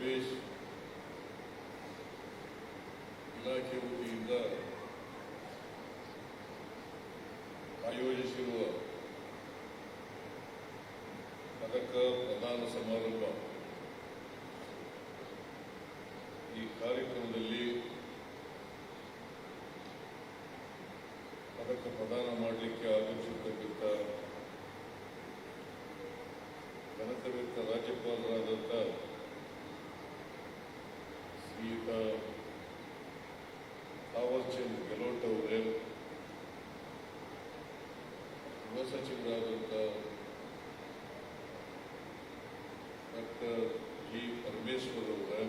Police ಇಲಾಖೆ ವತಿಯಿಂದ ಆಯೋಜಿಸಿರುವ ಪದಕ ಪ್ರದಾನ ಸಮಾರಂಭ ಈ ಕಾರ್ಯಕ್ರಮದಲ್ಲಿ ಪದಕ ಪ್ರದಾನ ಮಾಡಲಿಕ್ಕೆ ಆಗಮಿಸಿರ್ತಕ್ಕಂಥ ಘನತೆವೆತ್ತ ರಾಜ್ಯಪಾಲರಾದಂಥ ಶ್ರೀಯುತ ಥಾವರ್ಚಂದ್ ಗೆಹ್ಲೋಟ್ ಅವರೇ ಗೃಹ ಸಚಿವರಾದಂಥ ಡಾಕ್ಟರ್ ಜಿ ಪರಮೇಶ್ವರ್ ಅವರ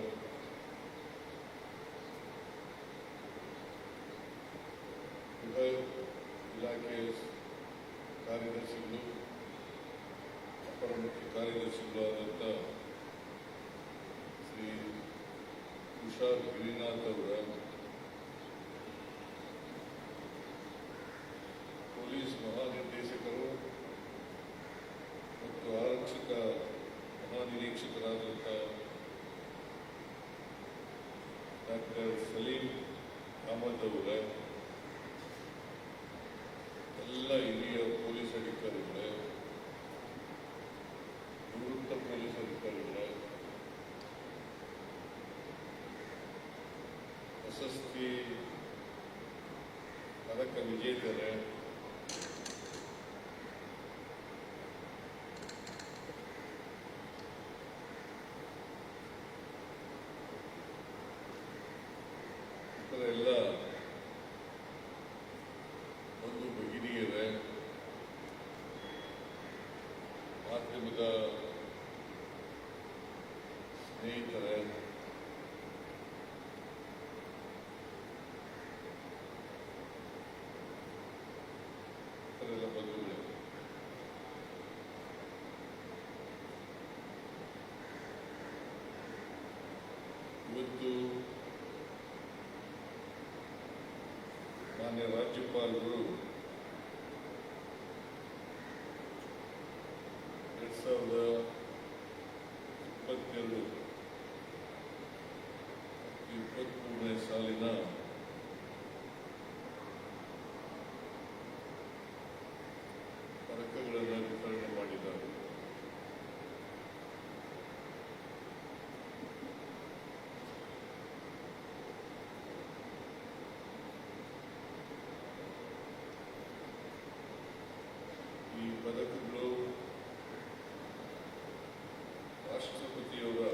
ಗೃಹ ಇಲಾಖೆ ಕಾರ್ಯದರ್ಶಿಗಳು ಅಪರ ಮುಖ್ಯ ಶ್ರೀ ತುಷಾರ್ ಗಿರಿನಾಥ್ ಅವರ ಪೊಲೀಸ್ ಮಹಾನಿರ್ದೇಶಕರು ಮತ್ತು ಆರಕ್ಷಕ ಮಹಾನಿರೀಕ್ಷಕರಾದಂಥ ಡಾಕ್ಟರ್ ಸಲೀಂ ಅಹಮದ್ ಅವರ, ಎಲ್ಲ ಹಿರಿಯ ಪೊಲೀಸ್ ಅಧಿಕಾರಿಗಳೇ ನಿವೃತ್ತ ಪೊಲೀಸ್ ಅಧಿಕಾರಿಗಳೇ ಪ್ರಶಸ್ತಿ ಪದಕ ವಿಜೇತರೇ. ಮಾನ್ಯ ರಾಜ್ಯಪಾಲರು ಎರಡ್ ಸಾವಿರದ ಇಪ್ಪತ್ತೆರಡು ಇಪ್ಪತ್ತ್ಮೂರನೇ ಸಾಲಿನ ಪದಕಗಳನ್ನು ವಿತರಣೆ ಮಾಡಿದ್ದಾರೆ ಈ ಪದಕಗಳು ರಾಷ್ಟ್ರಪತಿಯವರ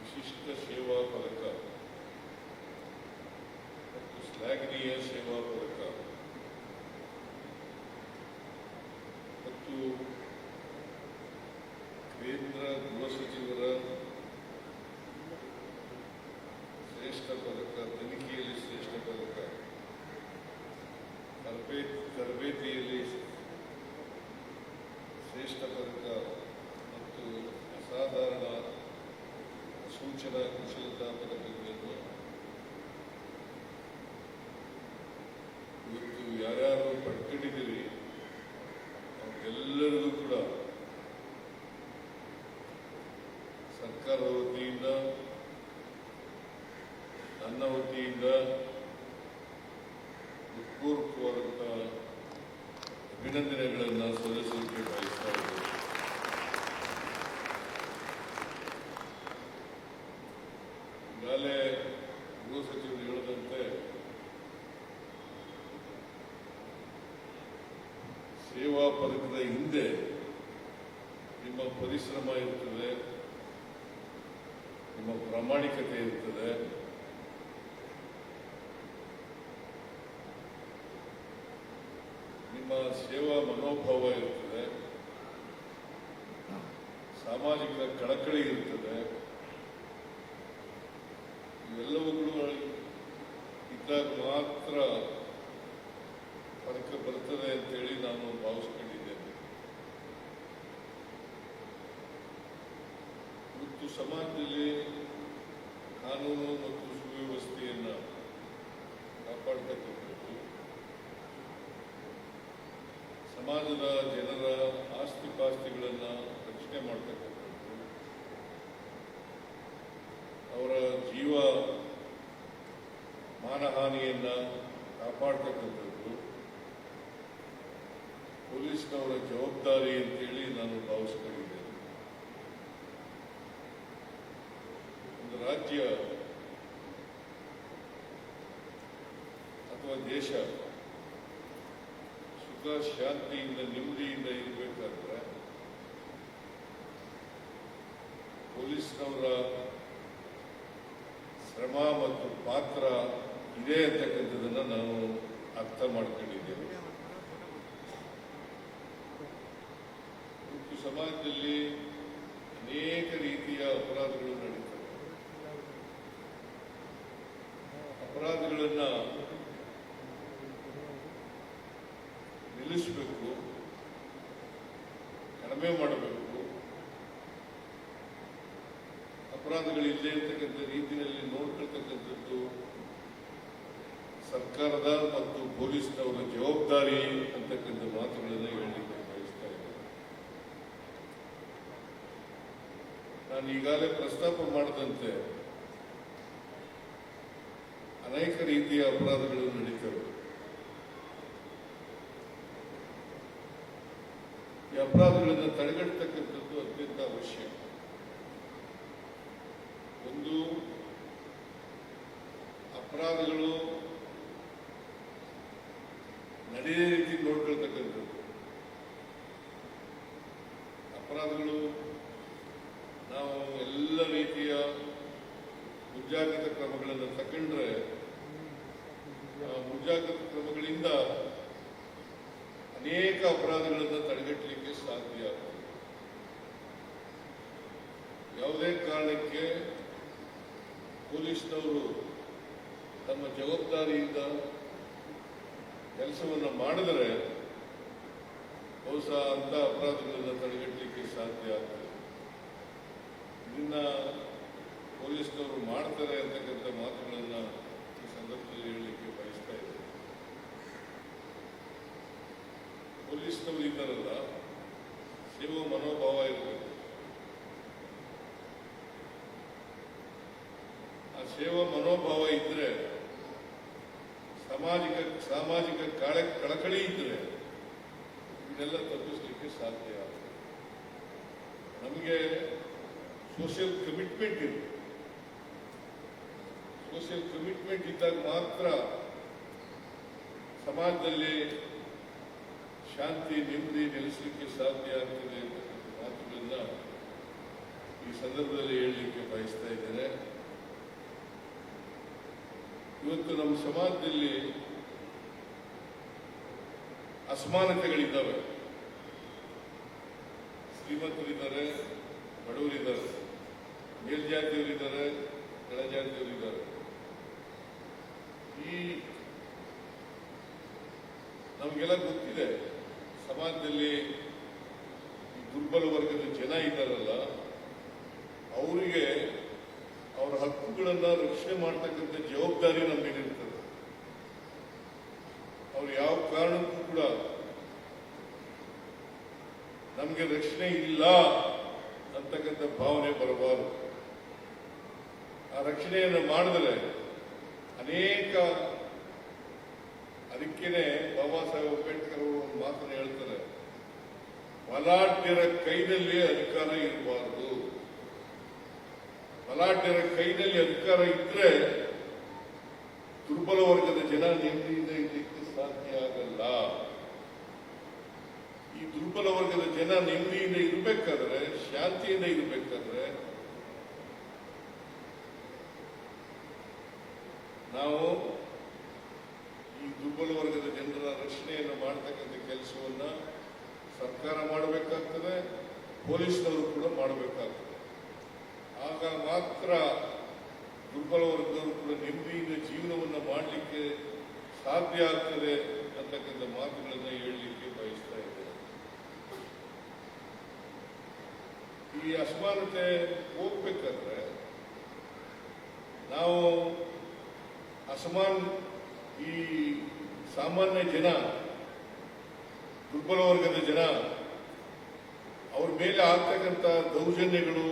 ವಿಶಿಷ್ಟ ಸೇವಾ ಪದಕ ಮತ್ತು ಶ್ಲಾಘನೀಯ ಸೇವಾ ಪದಕ ಮತ್ತು ಕೇಂದ್ರ ಗೃಹ ಸಚಿವರ ಶ್ರೇಷ್ಠ ಪದಕ ತನಿಖೆಯಲ್ಲಿ ಶ್ರೇಷ್ಠ ಪದಕ ತರಬೇತಿ ತರಬೇತಿಯಲ್ಲಿ ಶ್ರೇಷ್ಠ ಪದಕ ಮತ್ತು ಅಸಾಧಾರಣ ಸೂಚನಾ ಕುಶಲತಾ ಪದಕಗಳನ್ನು ಇವತ್ತು ಯಾರ್ಯಾರು ಪಡ್ಕೊಂಡಿದ್ದೀರಿ ಅವ್ರಿಗೆಲ್ಲರಿಗೂ ಕೂಡ ಸರ್ಕಾರದ ವತಿಯಿಂದ ನನ್ನ ವತಿಯಿಂದ ಹೃತ್ಪೂರ್ವಕವಾದಂಥ ಅಭಿನಂದನೆಗಳನ್ನು ಸಲ್ಲಿಸಲಿಕ್ಕೆ ಬಯಸ್ತಾ ಇದ್ದೇನೆ ಈಗಾಗಲೇ ಗೃಹ ಸಚಿವರು ಹೇಳಿದಂತೆ ಸೇವಾ ಪದಕದ ಹಿಂದೆ ನಿಮ್ಮ ಪರಿಶ್ರಮ ಇರ್ತದೆ, ನಿಮ್ಮ ಪ್ರಾಮಾಣಿಕತೆ ಇರ್ತದೆ. ನಿಮ್ಮ ಸೇವಾ ಮನೋಭಾವ ಇರ್ತದೆ. ಸಾಮಾಜಿಕ ಕಳಕಳಿ ಇರ್ತದೆ. ಇವೆಲ್ಲವುಗಳು ಇದ್ದಾಗ ಮಾತ್ರ ಮತ್ತು ಸಮಾಜದಲ್ಲಿ ಕಾನೂನು ಮತ್ತು ಸುವ್ಯವಸ್ಥೆಯನ್ನು ಕಾಪಾಡ್ತಕ್ಕಂಥದ್ದು ಸಮಾಜದ ಜನರ ಆಸ್ತಿ ಪಾಸ್ತಿಗಳನ್ನು ರಕ್ಷಣೆ ಮಾಡ್ತಕ್ಕಂಥದ್ದು, ಅವರ ಜೀವ ಮಾನಹಾನಿಯನ್ನು ಕಾಪಾಡ್ತಕ್ಕಂಥದ್ದು, ಪೊಲೀಸ್ನವರ ಜವಾಬ್ದಾರಿ ಅಂತೇಳಿ ನಾನು ಭಾವಿಸ್ಕೊಂಡಿದ್ದೆ ರಾಜ್ಯ ಅಥವಾ ದೇಶ ಸುಖ, ಶಾಂತಿಯಿಂದ, ನೆಮ್ಮದಿಯಿಂದ ಇರಬೇಕಾದ್ರೆ ಪೊಲೀಸ್ನವರ ಶ್ರಮ ಮತ್ತು ಪಾತ್ರ ಇದೆ ಅಂತಕ್ಕಂಥದ್ದನ್ನು ನಾನು ಅರ್ಥ ಮಾಡ್ಕೊಂಡಿದ್ದೇನೆ. ಸಮಾಜದಲ್ಲಿ ಅನೇಕ ರೀತಿಯ ಅಪರಾಧಗಳು ನಡೀತವೆ ಅಪರಾಧಗಳನ್ನ ನಿಲ್ಲಿಸಬೇಕು, ಕಡಿಮೆ ಮಾಡಬೇಕು. ಅಪರಾಧಗಳು ಇಲ್ಲೇ ಇರ್ತಕ್ಕಂಥ ರೀತಿಯಲ್ಲಿ ನೋಡ್ಕೊಳ್ತಕ್ಕಂಥದ್ದು ಸರ್ಕಾರದ ಮತ್ತು ಪೊಲೀಸ್ನವರ ಜವಾಬ್ದಾರಿ ಅಂತಕ್ಕಂಥ ಮಾತುಗಳನ್ನು ಹೇಳಲಿಕ್ಕೆ ಬಯಸ್ತಾ ಇದ್ದೇನೆ. ನಾನು ಈಗಾಗಲೇ ಪ್ರಸ್ತಾಪ ಮಾಡಿದಂತೆ ಅನೇಕ ರೀತಿಯ ಅಪರಾಧಗಳು ನಡೀತವೆ. ಈ ಅಪರಾಧಗಳನ್ನು ತಡೆಗಟ್ಟತಕ್ಕಂಥದ್ದು ಅತ್ಯಂತ ಅವಶ್ಯ. ಒಂದು, ಅಪರಾಧಗಳು ನಡೆಯೇ ರೀತಿ ನೋಡ್ಕೊಳ್ತಕ್ಕಂಥದ್ದು. ಅಪರಾಧಗಳು ನಾವು ಎಲ್ಲ ರೀತಿಯ ಮುಂಜಾಗ್ರತಾ ಕ್ರಮಗಳನ್ನು ತಗೊಂಡ್ರೆ ಮುಂಜಾಗ್ರತಾ ಕ್ರಮಗಳಿಂದ ಅನೇಕ ಅಪರಾಧಗಳನ್ನು ತಡೆಗಟ್ಟಲಿಕ್ಕೆ ಸಾಧ್ಯ. ಯಾವುದೇ ಕಾರಣಕ್ಕೆ ಪೊಲೀಸ್ನವರು ತಮ್ಮ ಜವಾಬ್ದಾರಿಯಿಂದ ಕೆಲಸವನ್ನು ಮಾಡಿದರೆ ಬಹುಶಃ ಅಂತ ಅಪರಾಧಗಳನ್ನು ತಡೆಗಟ್ಟಲಿಕ್ಕೆ ಸಾಧ್ಯ ಆಗ್ತದೆ. ಇದನ್ನ ಪೊಲೀಸ್ನವರು ಮಾಡ್ತಾರೆ ಅಂತಕ್ಕಂಥ ಮಾತುಗಳನ್ನು ಈ ಸಂದರ್ಭದಲ್ಲಿ ಹೇಳಲಿಕ್ಕೆ ಬಯಸ್ತಾ ಇದ್ದೇನೆ ಪೊಲೀಸ್ನವರು ಇದ್ದಾರಲ್ಲ ಸೇವಾ ಮನೋಭಾವ ಇರಬೇಕು. ಆ ಸೇವಾ ಮನೋಭಾವ ಇದ್ರೆ, ಸಾಮಾಜಿಕ ಸಾಮಾಜಿಕ ಕಾಳ, ಕಳಕಳಿ ಇದ್ರೆ, ಇದನ್ನೆಲ್ಲ ತಪ್ಪಿಸ್ಲಿಕ್ಕೆ ಸಾಧ್ಯ. ನಮಗೆ ಸೋಷಿಯಲ್ ಕಮಿಟ್ಮೆಂಟ್ ಇದೆ. ಸೋಷಿಯಲ್ ಕಮಿಟ್ಮೆಂಟ್ ಇದ್ದಾಗ ಮಾತ್ರ ಸಮಾಜದಲ್ಲಿ ಶಾಂತಿ, ನೆಮ್ಮದಿ ನೆಲೆಸಲಿಕ್ಕೆ ಸಾಧ್ಯ ಆಗ್ತದೆ ಅಂತಕ್ಕಂಥ ಮಾತುಗಳನ್ನ ಈ ಸಂದರ್ಭದಲ್ಲಿ ಹೇಳಲಿಕ್ಕೆ ಬಯಸ್ತಾ ಇದ್ದೇನೆ. ಇವತ್ತು ನಮ್ಮ ಸಮಾಜದಲ್ಲಿ ಅಸಮಾನತೆಗಳಿದ್ದಾವೆ. ಶ್ರೀಮಂತರಿದ್ದಾರೆ, ಬಡವರಿದ್ದಾರೆ, ಮೇಲ್ಜಾತಿಯವರಿದ್ದಾರೆ, ಕೆಳಜಾತಿಯವರಿದ್ದಾರೆ. ಈ ನಮಗೆಲ್ಲ ಗೊತ್ತಿದೆ. ಸಮಾಜದಲ್ಲಿ ದುರ್ಬಲ ವರ್ಗದ ಜನ ಇದ್ದಾರಲ್ಲ, ಅವರಿಗೆ ಅವರ ಹಕ್ಕುಗಳನ್ನ ರಕ್ಷಣೆ ಮಾಡ್ತಕ್ಕಂಥ ಜವಾಬ್ದಾರಿ ನಮ್ಮ ಮೇಲಿರ್ತದೆ ಅವ್ರು ಯಾವ ಕಾರಣಕ್ಕೂ ಕೂಡ ನಮಗೆ ರಕ್ಷಣೆ ಇಲ್ಲ ಅಂತಕ್ಕಂಥ ಭಾವನೆ ಬರಬಾರದು. ಆ ರಕ್ಷಣೆಯನ್ನು ಮಾಡಿದರೆ ಅನೇಕ ಅದಕ್ಕೇನೆ ಬಾಬಾ ಸಾಹೇಬ್ ಅಂಬೇಡ್ಕರ್ ಅವರು ಮಾತನ್ನು ಹೇಳ್ತಾರೆ ಬಲಾಢ್ಯರ ಕೈನಲ್ಲಿ ಅಧಿಕಾರ ಇರಬಾರದು. ಬಲಾಢ್ಯರ ಕೈನಲ್ಲಿ ಅಧಿಕಾರ ಇದ್ರೆ ದುರ್ಬಲ ವರ್ಗದ ಜನ ನೆಮ್ಮದಿಯಿಂದ ಇರಲಿಕ್ಕೆ ಸಾಧ್ಯ ಆಗಲ್ಲ. ಈ ದುರ್ಬಲ ವರ್ಗದ ಜನ ನೆಮ್ಮದಿಯಿಂದ ಇರಬೇಕಾದ್ರೆ, ಶಾಂತಿಯಿಂದ ಇರಬೇಕಾದ್ರೆ, ನಾವು ದುರ್ಬಲ ವರ್ಗದ ಜನರ ರಕ್ಷಣೆಯನ್ನು ಮಾಡ್ತಕ್ಕಂಥ ಕೆಲಸವನ್ನ ಸರ್ಕಾರ ಮಾಡಬೇಕಾಗ್ತದೆ, ಪೊಲೀಸ್ನವರು ಕೂಡ ಮಾಡಬೇಕಾಗ್ತದೆ. ಆಗ ಮಾತ್ರ ದುರ್ಬಲ ವರ್ಗದವರು ಕೂಡ ನೆಮ್ಮದಿಯಿಂದ ಜೀವನವನ್ನು ಮಾಡಲಿಕ್ಕೆ ಸಾಧ್ಯ ಆಗ್ತದೆ ಅಂತಕ್ಕಂಥ ಮಾತುಗಳನ್ನು ಹೇಳಲಿಕ್ಕೆ ಬಯಸ್ತಾ ಇದ್ದೇನೆ. ಈ ಅಸಮಾನತೆ ಹೋಗ್ಬೇಕಾದ್ರೆ ನಾವು ಅಸಮಾನ ಈ ಸಾಮಾನ್ಯ ಜನ, ದುರ್ಬಲ ವರ್ಗದ ಜನ, ಅವ್ರ ಮೇಲೆ ಆಗ್ತಕ್ಕಂಥ ದೌರ್ಜನ್ಯಗಳು,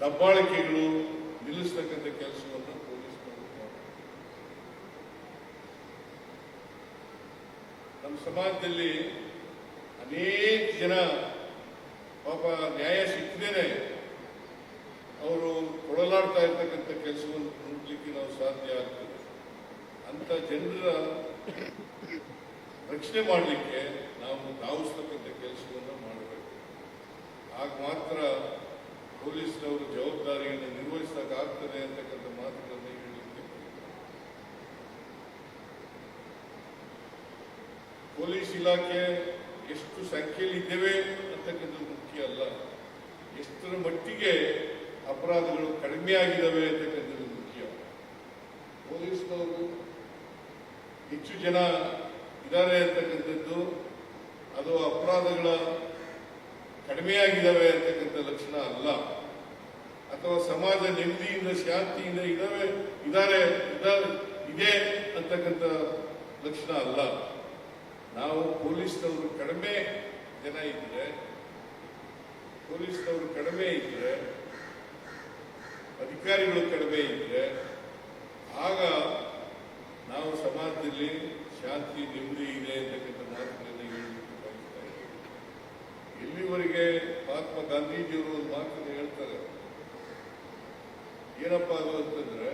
ದಬ್ಬಾಳಿಕೆಗಳು ನಿಲ್ಲಿಸ್ತಕ್ಕಂಥ ಕೆಲಸವನ್ನು ಪೊಲೀಸ್. ನಮ್ಮ ಸಮಾಜದಲ್ಲಿ ಅನೇಕ ಜನ ಪಾಪ ನ್ಯಾಯ ಸಿಕ್ಕದೇನೆ ಅವರು ಕೊಡಲಾಡ್ತಾ ಇರ್ತಕ್ಕಂಥ ಕೆಲಸವನ್ನು ಮುಟ್ಲಿಕ್ಕೆ ನಾವು ಸಾಧ್ಯ ಆಗ್ತದೆ ಜನರ ರಕ್ಷಣೆ ಮಾಡಲಿಕ್ಕೆ ನಾವು ಧಾವಿಸ್ತಕ್ಕಂಥ ಕೆಲಸವನ್ನು ಮಾಡಬೇಕು. ಆಗ ಮಾತ್ರ ಪೊಲೀಸ್ನವರು ಜವಾಬ್ದಾರಿಯನ್ನು ನಿರ್ವಹಿಸಕ್ಕಾಗ್ತದೆ ಅಂತಕ್ಕಂಥ ಮಾತುಗಳನ್ನು ಹೇಳಲಿಕ್ಕೆ ಪೊಲೀಸ್ ಇಲಾಖೆ ಎಷ್ಟು ಸಂಖ್ಯೆಯಲ್ಲಿ ಇದ್ದೇವೆ ಅಂತಕ್ಕಂಥದ್ದು ಮುಖ್ಯ ಅಲ್ಲ. ಎಷ್ಟರ ಮಟ್ಟಿಗೆ ಅಪರಾಧಗಳು ಕಡಿಮೆ ಆಗಿದ್ದಾವೆ ಅಂತಕ್ಕಂಥದ್ದು ಮುಖ್ಯ. ಪೊಲೀಸ್ನವರು ಹೆಚ್ಚು ಜನ ಇದ್ದಾರೆ ಅಂತಕ್ಕಂಥದ್ದು, ಅದು ಅಪರಾಧಗಳ ಕಡಿಮೆಯಾಗಿದ್ದಾವೆ ಅಂತಕ್ಕಂಥ ಲಕ್ಷಣ ಅಲ್ಲ. ಅಥವಾ ಸಮಾಜ ನೆಮ್ಮದಿಯಿಂದ, ಶಾಂತಿಯಿಂದ ಇದಾವೆ ಇದ್ದಾರೆ ಇದ್ದಾರೆ ಇದೆ ಅಂತಕ್ಕಂಥ ಲಕ್ಷಣ ಅಲ್ಲ. ನಾವು ಪೊಲೀಸ್ನವರು ಕಡಿಮೆ ಜನ ಇದ್ರೆ, ಪೊಲೀಸ್ನವರು ಕಡಿಮೆ ಇದ್ರೆ, ಅಧಿಕಾರಿಗಳು ಕಡಿಮೆ ಇದ್ರೆ, ಆಗ ನಾವು ಸಮಾಜದಲ್ಲಿ ಶಾಂತಿ, ನೆಮ್ಮದಿ ಇದೆ ಅಂತಕ್ಕಂಥ ಮಾತುಗಳನ್ನು ಹೇಳಲಿಕ್ಕೆ ಬಯಸ್ತಾ ಇದ್ದೀವಿ. ಎಲ್ಲಿವರೆಗೆ ಮಹಾತ್ಮ ಗಾಂಧೀಜಿಯವರು ಒಂದು ಮಾತನ್ನು ಹೇಳ್ತಾರೆ. ಏನಪ್ಪಾ ಅದು ಅಂತಂದ್ರೆ,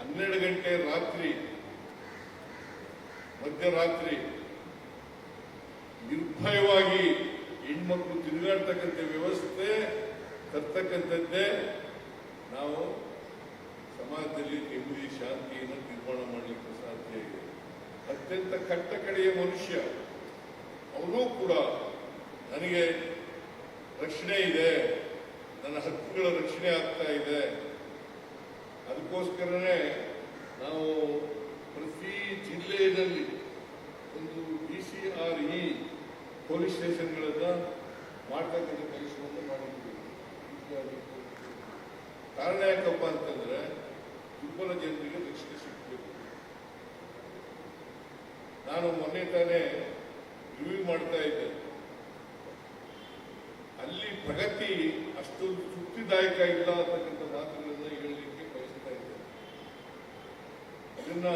ಹನ್ನೆರಡು ಗಂಟೆ ರಾತ್ರಿ, ಮಧ್ಯರಾತ್ರಿ ನಿರ್ಭಯವಾಗಿ ಹೆಣ್ಮಕ್ಳು ತಿರುಗಾಡ್ತಕ್ಕಂಥ ವ್ಯವಸ್ಥೆ, ತರ್ತಕ್ಕಂಥದ್ದೇ ನಾವು ಸಮಾಜದಲ್ಲಿ ನೆಮ್ಮದಿ ಶಾಂತಿಯನ್ನು ನಿರ್ಮಾಣ ಮಾಡಲಿಕ್ಕೆ ಸಾಧ್ಯ ಇದೆ. ಅತ್ಯಂತ ಕಟ್ಟ ಕಡೆಯ ಮನುಷ್ಯ ಅವರೂ ಕೂಡ ನನಗೆ ರಕ್ಷಣೆ ಇದೆ, ನನ್ನ ಹಕ್ಕುಗಳ ರಕ್ಷಣೆ ಆಗ್ತಾ ಇದೆ. ಅದಕ್ಕೋಸ್ಕರನೇ ನಾವು ಪ್ರತಿ ಜಿಲ್ಲೆಯಲ್ಲಿ ಒಂದು D C R E police ಸ್ಟೇಷನ್ಗಳನ್ನು ಮಾಡ್ತಕ್ಕಂಥ ಕೆಲಸವನ್ನು ಮಾಡಿದ್ದೀವಿ. ಕಾರಣ ಯಾಕಪ್ಪ ಅಂತಂದ್ರೆ ದುರ್ಬಲ ಜನರಿಗೆ ಸಿಗಬೇಕು ನಾನು ಮೊನ್ನೆ ತಾನೇ ರಿವ್ಯೂ ಮಾಡ್ತಾ ಇದ್ದೆ. ಅಲ್ಲಿ ಪ್ರಗತಿ ಅಷ್ಟು ತೃಪ್ತಿದಾಯಕ ಇಲ್ಲ ಅಂತಕ್ಕಂಥ ಮಾತುಗಳನ್ನ ಹೇಳಲಿಕ್ಕೆ ಬಯಸ್ತಾ ಇದ್ದೆ. ಅದನ್ನ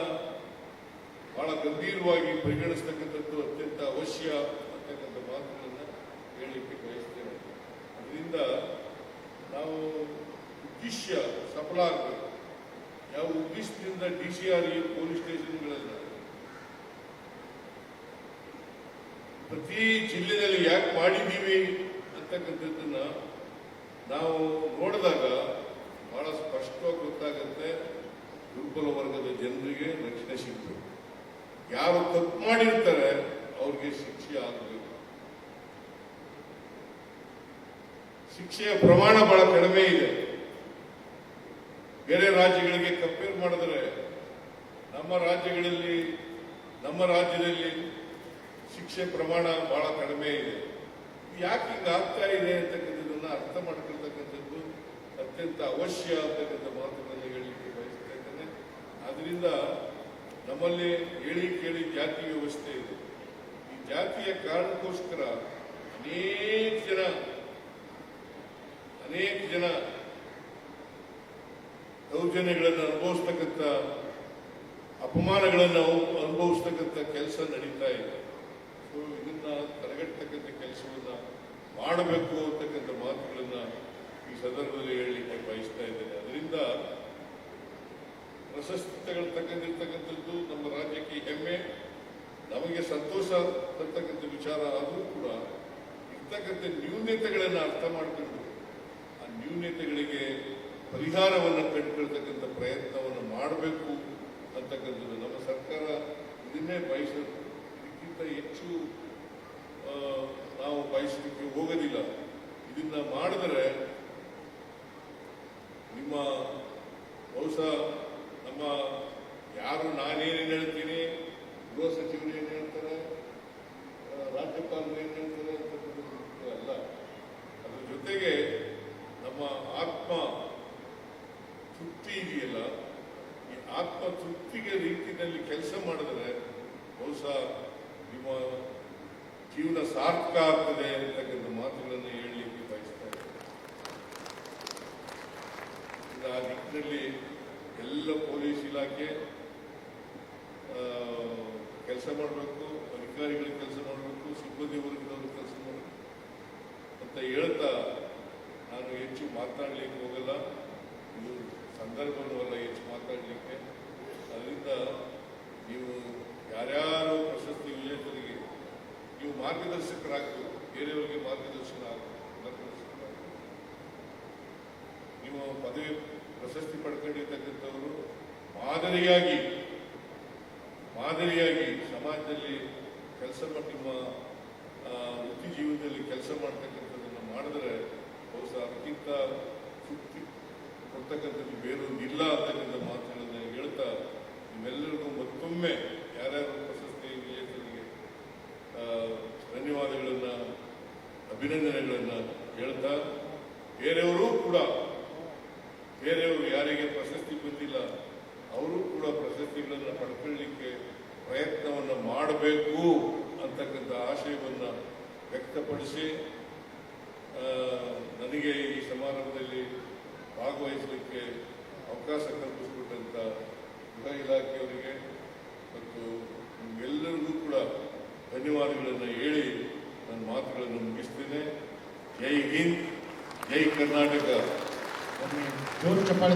ಬಹಳ ಗಂಭೀರವಾಗಿ ಪರಿಗಣಿಸ್ತಕ್ಕಂಥದ್ದು ಅತ್ಯಂತ ಅವಶ್ಯ ಅಂತಕ್ಕಂಥ ಮಾತುಗಳನ್ನ ಹೇಳಲಿಕ್ಕೆ ಬಯಸ್ತೇನೆ. ಅದರಿಂದ ನಾವು ಉದ್ದೇಶ ಸಫಲ ಆಗಬೇಕು. ಯಾವ ಉದ್ದೇಶದಿಂದ D C R E police ಸ್ಟೇಷನ್ಗಳಲ್ಲ ಪ್ರತಿ ಜಿಲ್ಲೆಯಲ್ಲಿ ಯಾಕೆ ಮಾಡಿದ್ದೀವಿ ಅಂತಕ್ಕಂಥದ್ದನ್ನ ನಾವು ನೋಡಿದಾಗ ಬಹಳ ಸ್ಪಷ್ಟವಾಗಿ ಗೊತ್ತಾಗುತ್ತೆ. ದುರ್ಬಲ ವರ್ಗದ ಜನರಿಗೆ ರಕ್ಷಣೆ ಸಿಗಬೇಕು. ಯಾರು ತಪ್ಪು ಮಾಡಿರ್ತಾರೆ ಅವ್ರಿಗೆ ಶಿಕ್ಷೆ ಆಗಬೇಕು. ಶಿಕ್ಷೆಯ ಪ್ರಮಾಣ ಬಹಳ ಕಡಿಮೆ ಇದೆ. ಬೇರೆ ರಾಜ್ಯಗಳಿಗೆ ಕಂಪೇರ್ ಮಾಡಿದ್ರೆ ನಮ್ಮ ರಾಜ್ಯಗಳಲ್ಲಿ, ನಮ್ಮ ರಾಜ್ಯದಲ್ಲಿ ಶಿಕ್ಷೆ ಪ್ರಮಾಣ ಬಹಳ ಕಡಿಮೆ ಇದೆ. ಯಾಕೆ ಹಿಂಗ ಆಗ್ತಾ ಇದೆ ಅಂತಕ್ಕಂಥದ್ದನ್ನ ಅರ್ಥ ಮಾಡ್ಕೊಳ್ತಕ್ಕಂಥದ್ದು ಅತ್ಯಂತ ಅವಶ್ಯ ಅಂತಕ್ಕಂಥ ಮಾತುಗಳನ್ನು ಹೇಳಲಿಕ್ಕೆ ಬಯಸ್ತಾ ಇದ್ದೇನೆ. ಆದ್ರಿಂದ ನಮ್ಮಲ್ಲಿ ಹೇಳಿ ಕೇಳಿ ಜಾತಿ ವ್ಯವಸ್ಥೆ ಇದೆ. ಈ ಜಾತಿಯ ಕಾರಣಕ್ಕೋಸ್ಕರ ಅನೇಕ ಜನ ಅನೇಕ ಜನ ದೌರ್ಜನ್ಯಗಳನ್ನು ಅನುಭವಿಸ್ತಕ್ಕಂಥ ಅಪಮಾನಗಳನ್ನು ಅನುಭವಿಸ್ತಕ್ಕಂಥ ಕೆಲಸ ನಡೀತಾ ಇದೆ. ಸೊ ಇದನ್ನು ತಡೆಗಟ್ಟತಕ್ಕಂಥ ಕೆಲಸವನ್ನು ಮಾಡಬೇಕು ಅಂತಕ್ಕಂಥ ಮಾತುಗಳನ್ನು ಈ ಸಂದರ್ಭದಲ್ಲಿ ಹೇಳಲಿಕ್ಕೆ ಬಯಸ್ತಾ ಇದ್ದೇನೆ. ಅದರಿಂದ ಪ್ರಶಸ್ತಿ ತಗೊಂಡಿರ್ತಕ್ಕಂಥದ್ದು ನಮ್ಮ ರಾಜ್ಯಕ್ಕೆ ಹೆಮ್ಮೆ, ನಮಗೆ ಸಂತೋಷ ತರ್ತಕ್ಕಂಥ ವಿಚಾರ ಆದರೂ ಕೂಡ ಇರ್ತಕ್ಕಂಥ ನ್ಯೂನ್ಯತೆಗಳನ್ನು ಅರ್ಥ ಮಾಡಿಕೊಂಡು ಆ ನ್ಯೂನ್ಯತೆಗಳಿಗೆ ಪರಿಹಾರವನ್ನು ಕಂಡುಕೊಳ್ತಕ್ಕಂಥ ಪ್ರಯತ್ನವನ್ನು ಮಾಡಬೇಕು ಅಂತಕ್ಕಂಥದ್ದು ನಮ್ಮ ಸರ್ಕಾರ ಇದನ್ನೇ ಬಯಸೋದು ಇದಕ್ಕಿಂತ ಹೆಚ್ಚು ನಾವು ಬಯಸಲಿಕ್ಕೆ ಹೋಗೋದಿಲ್ಲ. ಇದನ್ನ ಮಾಡಿದರೆ ನಿಮ್ಮ ಬಹುಶಃ ನಮ್ಮ ಯಾರು ನಾನೇನೇನು ಹೇಳ್ತೀನಿ, ಗೃಹ ಸಚಿವರು ಏನು ಹೇಳ್ತಾರೆ ರಾಜ್ಯಪಾಲರು ಏನು ಹೇಳ್ತಾರೆ ಅಂತಕ್ಕಂಥದ್ದು ಅಲ್ಲ. ಅದ್ರ ಜೊತೆಗೆ ನಮ್ಮ ಆತ್ಮ ತೃಪ್ತಿ ಇದೆಯಲ್ಲ ಈ ಆತ್ಮ ತೃಪ್ತಿಗೆ ರೀತಿಯಲ್ಲಿ ಕೆಲಸ ಮಾಡಿದ್ರೆ ಬಹುಶಃ ನಿಮ್ಮ ಜೀವನ ಸಾರ್ಥಕ ಆಗ್ತದೆ ಅಂತಕ್ಕಂಥ ಮಾತುಗಳನ್ನು ಹೇಳಲಿಕ್ಕೆ ಬಯಸ್ತಾ ಇದ್ದಾರೆ ಆ ನಿಟ್ಟಿನಲ್ಲಿ ಎಲ್ಲ ಪೊಲೀಸ್ ಇಲಾಖೆ ಕೆಲಸ ಮಾಡಬೇಕು ಅಧಿಕಾರಿಗಳು ಕೆಲಸ ಮಾಡಬೇಕು, ಸಿಬ್ಬಂದಿ ವರ್ಗದವರು ಕೆಲಸ ಮಾಡಬೇಕು ಅಂತ ಹೇಳ್ತಾ ನಾನು ಹೆಚ್ಚು ಮಾತನಾಡಲಿಕ್ಕೆ ಹೋಗಲ್ಲ. ಸಂದರ್ಭವೂ ಅಲ್ಲ ಹೆಚ್ಚು ಮಾತಾಡಲಿಕ್ಕೆ. ಅದರಿಂದ ನೀವು ಯಾರ್ಯಾರು ಪ್ರಶಸ್ತಿ ವಿಜೇತರಿಗೆ ನೀವು ಮಾರ್ಗದರ್ಶಕರಾಗಬೇಕು. ಬೇರೆಯವರಿಗೆ ಮಾರ್ಗದರ್ಶನ ಮಾರ್ಗದರ್ಶಕರಾಗಬೇಕು ನೀವು ಪದವಿ ಪ್ರಶಸ್ತಿ ಪಡ್ಕೊಂಡಿರ್ತಕ್ಕಂಥವರು ಮಾದರಿಯಾಗಿ ಮಾದರಿಯಾಗಿ ಸಮಾಜದಲ್ಲಿ ಕೆಲಸ ಮಾಡಿ ನಿಮ್ಮ ವೃತ್ತಿ ಜೀವನದಲ್ಲಿ ಕೆಲಸ ಮಾಡ್ತಕ್ಕಂಥದ್ದನ್ನು ಮಾಡಿದ್ರೆ ಬಹುಶಃ ತೃಪ್ತಿ ಕೊಡ್ತಕ್ಕಂಥದ್ದು ಬೇರೊಂದು ಇಲ್ಲ ಅಂತಕ್ಕಂಥ ಮಾತುಗಳನ್ನು ಹೇಳ್ತಾ ನಿಮ್ಮೆಲ್ಲರಿಗೂ ಮತ್ತೊಮ್ಮೆ ಯಾರ್ಯಾರು ಪ್ರಶಸ್ತಿ ವಿಜೇತರಿಗೆ ಧನ್ಯವಾದಗಳನ್ನು, ಅಭಿನಂದನೆಗಳನ್ನು ಹೇಳ್ತಾ ಬೇರೆಯವರು ಕೂಡ, ಬೇರೆಯವರು ಯಾರಿಗೆ ಪ್ರಶಸ್ತಿ ಬಂದಿಲ್ಲ, ಅವರು ಕೂಡ ಪ್ರಶಸ್ತಿಗಳನ್ನು ಪಡ್ಕೊಳ್ಳಿಕ್ಕೆ ಪ್ರಯತ್ನವನ್ನು ಮಾಡಬೇಕು ಅಂತಕ್ಕಂಥ ಆಶಯವನ್ನು ವ್ಯಕ್ತಪಡಿಸಿ ನನಗೆ ಈ ಸಮಾರಂಭದಲ್ಲಿ ಭಾಗವಹಿಸಲಿಕ್ಕೆ ಅವಕಾಶ ಕಲ್ಪಿಸಿಕೊಟ್ಟಂಥ ಗೃಹ ಇಲಾಖೆಯವರಿಗೆ ಮತ್ತು ನಿಮ್ಗೆಲ್ಲರಿಗೂ ಕೂಡ ಧನ್ಯವಾದಗಳನ್ನು ಹೇಳಿ ನನ್ನ ಮಾತುಗಳನ್ನು ಮುಗಿಸ್ತೇನೆ. ಜೈ ಹಿಂದ್, ಜೈ ಕರ್ನಾಟಕ. ಜೋರು ಚಪ್ಪಾಳೆ